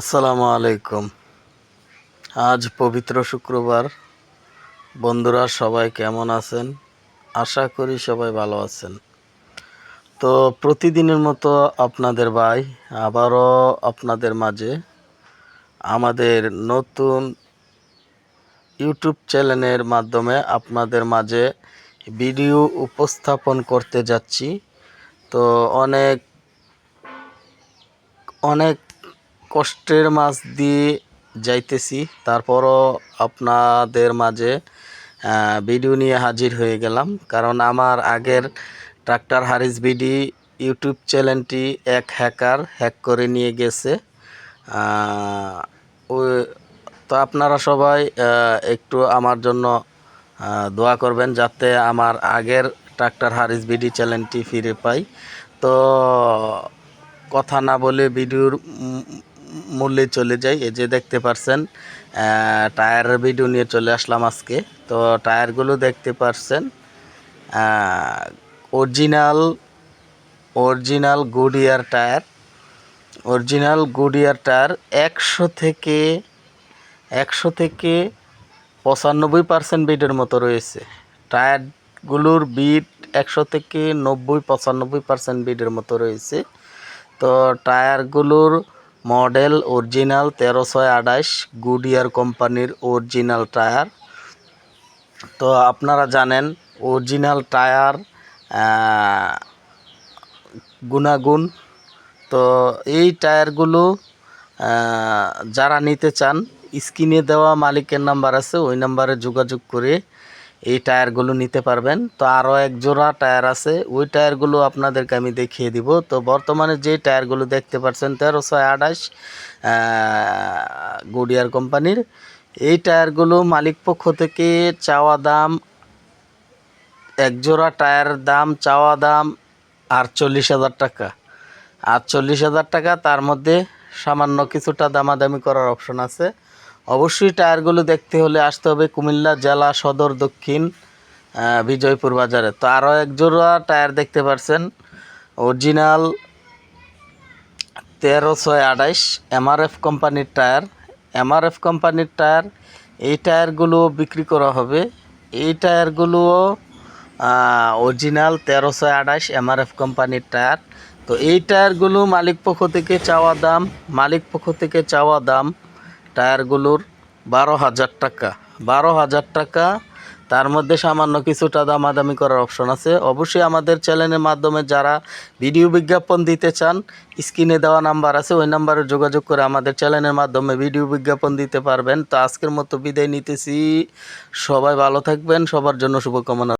আসসালামু আলাইকুম। আজ পবিত্র শুক্রবার। বন্ধুরা, সবাই কেমন আছেন? আশা করি সবাই ভালো আছেন। তো প্রতিদিনের মতো আপনাদের ভাই, আবারও আপনাদের মাঝে আমাদের নতুন ইউটিউব চ্যানেলের মাধ্যমে আপনাদের মাঝে ভিডিও উপস্থাপন করতে যাচ্ছি। তো অনেক অনেক কষ্টের মাছ দিয়ে যাইতেছি। তারপরও আপনাদের মাঝে ভিডিও নিয়ে হাজির হয়ে গেলাম। কারণ আমার আগের ট্রাক্টর হারিস বিডি ইউটিউব চ্যানেলটি এক হ্যাকার হ্যাক করে নিয়ে গেছে। তো আপনারা সবাই একটু আমার জন্য দোয়া করবেন যাতে আমার আগের ট্রাক্টর হারিস বিডি চ্যানেলটি ফিরে পাই। তো কথা না বলে ভিডিওর মূল্যে চলে যাই। এই যে দেখতে পারছেন আহ, টায়ারের ভিডিও নিয়ে চলে আসলাম আজকে। তো টায়ারগুলো দেখতে পারছেন original original Goodyear tyre. Original Goodyear tyre একশো থেকে একশো থেকে পঁচানব্বই পার্সেন্ট বিটের মতো রয়েছে। টায়ারগুলোর বিট একশো থেকে নব্বই পঁচানব্বই পার্সেন্ট বিটের মতো রয়েছে। তো টায়ারগুলোর মডেল অরিজিনাল তেরো ছয় আঠাশ গুডিয়ার কোম্পানির অরিজিনাল টায়ার। তো আপনারা জানেন, অরিজিনাল টায়ার গুণাগুণ। তো এই টায়ারগুলো যারা নিতে চান, স্ক্রিনে দেওয়া মালিকের নাম্বার আছে, ওই নাম্বারে যোগাযোগ করে এই টায়ারগুলো নিতে পারবেন। তো আরও এক জোড়া টায়ার আছে, ওই টায়ারগুলো আপনাদেরকে আমি দেখিয়ে দিব। তো বর্তমানে যে টায়ারগুলো দেখতে পাচ্ছেন, তেরো ছয় আঠাশ গুডিয়ার কোম্পানির। এই টায়ারগুলো মালিক পক্ষ থেকে চাওয়া দাম, এক জোড়া টায়ারের দাম, চাওয়া দাম আটচল্লিশ হাজার টাকা। আটচল্লিশ হাজার টাকা, তার মধ্যে সামান্য কিছুটা দামাদামি করার অপশন আছে। অবশ্যই টায়ারগুলো দেখতে হলে আসতে হবে কুমিল্লা জেলা সদর দক্ষিণ বিজয়পুর বাজারে। তো আরও এক জোড়া টায়ার দেখতে পাচ্ছেন অরিজিনাল তেরো ছয় আঠাইশ এমআরএফ কোম্পানির টায়ার। এমআরএফ কোম্পানির টায়ার, এই টায়ারগুলো বিক্রি করা হবে। এই টায়ারগুলোও অরিজিনাল তেরো ছয় আঠাইশ এমআরএফ কোম্পানির টায়ার। তো এই টায়ারগুলো মালিক পক্ষ থেকে চাওয়া দাম, মালিক পক্ষ থেকে চাওয়া দাম টায়ারগুলোর বারো হাজার টাকা। বারো হাজার টাকা, তার মধ্যে সামান্য কিছুটা দামাদামি করার অপশন আছে। অবশ্যই আমাদের চ্যানেলের মাধ্যমে যারা ভিডিও বিজ্ঞাপন দিতে চান স্ক্রিনে দেওয়া নাম্বার আছে, ওই নাম্বারে যোগাযোগ করে আমাদের চ্যানেলের মাধ্যমে ভিডিও বিজ্ঞাপন দিতে পারবেন। তো আজকের মতো বিদায় নিতেছি। সবাই ভালো থাকবেন, সবার জন্য শুভকামনা।